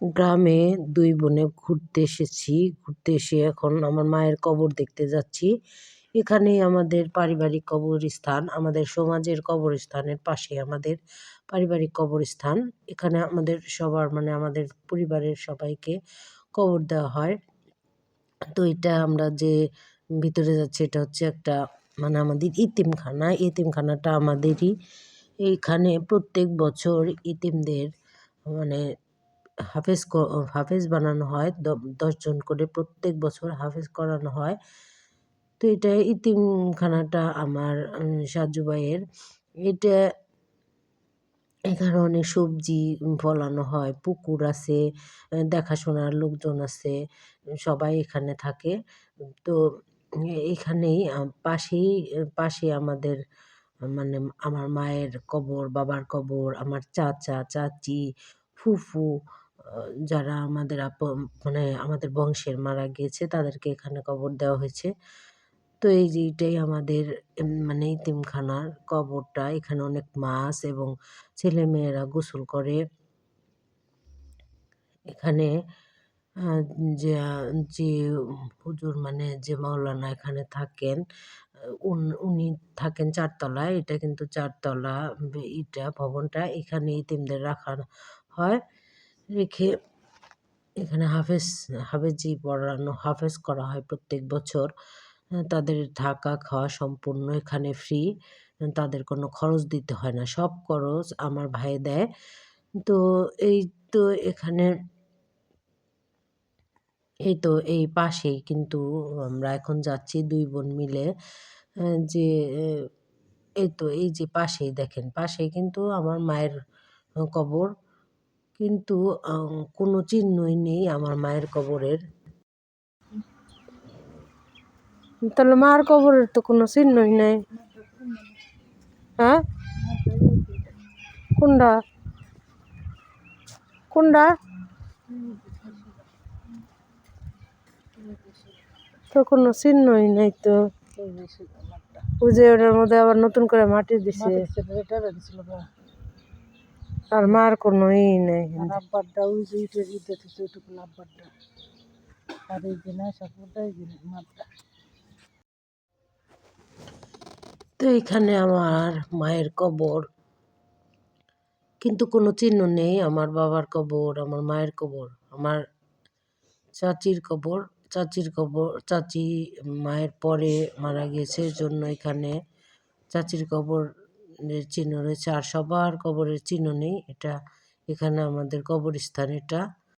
গ্রামে দুই বোনে ঘুরতে এসেছি। ঘুরতে এসে এখন আমার মায়ের কবর দেখতে যাচ্ছি। এখানেই আমাদের পারিবারিক কবরস্থান, আমাদের সমাজের কবরস্থানের পাশে আমাদের পারিবারিক কবরস্থান। এখানে আমাদের সবার মানে আমাদের পরিবারের সবাইকে কবর দেওয়া হয়। তো এটা আমরা যে ভিতরে যাচ্ছি, এটা হচ্ছে একটা মানে আমাদের ইতিমখানা। ইতিমখানাটা আমাদেরই। এইখানে প্রত্যেক বছর ইতিমদের মানে হাফেজ হাফেজ বানানো হয় দশজন করে প্রত্যেক বছর হাফেজ করানো হয়। তো এটা ইতিমখানাটা আমার সাজু ভাইয়ের। এটা এখানে অনেক সবজি ফলানো হয়, পুকুর আছে দেখাশোনার লোকজন আছে, সবাই এখানে থাকে। তো এখানেই পাশেই, পাশে আমাদের মানে আমার মায়ের কবর, বাবার কবর, আমার চাচা, চাচি, ফুফু যারা আমাদের আপ মানে আমাদের বংশের মারা গিয়েছে, তাদেরকে এখানে কবর দেওয়া হয়েছে। তো এই যে এটাই আমাদের মানে ইতিমখানার কবরটা। এখানে অনেক মাছ এবং ছেলেমেয়েরা গোসল করে। এখানে যে যে হুজুর মানে যে মাওলানা এখানে থাকেন, উনি থাকেন চারতলায়। এটা কিন্তু চারতলা ইটা ভবনটা। এখানে ইতিমদের রাখা হয়। রেখে এখানে হাফেজ, হাফেজি পড়ানো, হাফেজ করা হয় প্রত্যেক বছর। তাদের থাকা খাওয়া সম্পূর্ণ এখানে ফ্রি তাদের কোনো খরচ দিতে হয় না। সব খরচ আমার ভাই দেয়। তো এই তো এখানে, এই তো এই পাশেই কিন্তু আমরা এখন যাচ্ছি দুই বোন মিলে। যে, এই তো এই যে পাশেই দেখেন, পাশেই কিন্তু আমার মায়ের কবর। কিন্তু কোনো চিহ্নই নেই আমার মায়ের কবরের তাহলে মার কবরের তো কোনো চিহ্নই নেই হ্যাঁ কোনটা কোনটা তো কোনো চিহ্নই নেই তো ওই যে ওটার মধ্যে আবার নতুন করে মাটি দিছে আর মার কোনো ই নেই আব্বারটা ওই যে ইটের ইটে থেকে ওইটুকু আব্বারটা আর এই যে না সাপুরটা এই যে মারটা। তো এখানে আমার মায়ের কবর। কিন্তু কোনো চিহ্ন নেই আমার বাবার কবর আমার মায়ের কবর আমার চাচির কবর। চাচির কবর চাচি মায়ের পরে মারা গিয়েছে এর জন্য এখানে চাচির কবর চিহ্ন রয়েছে আর সবার কবরের চিহ্ন নেই এটা এখানে আমাদের কবরস্থান এটা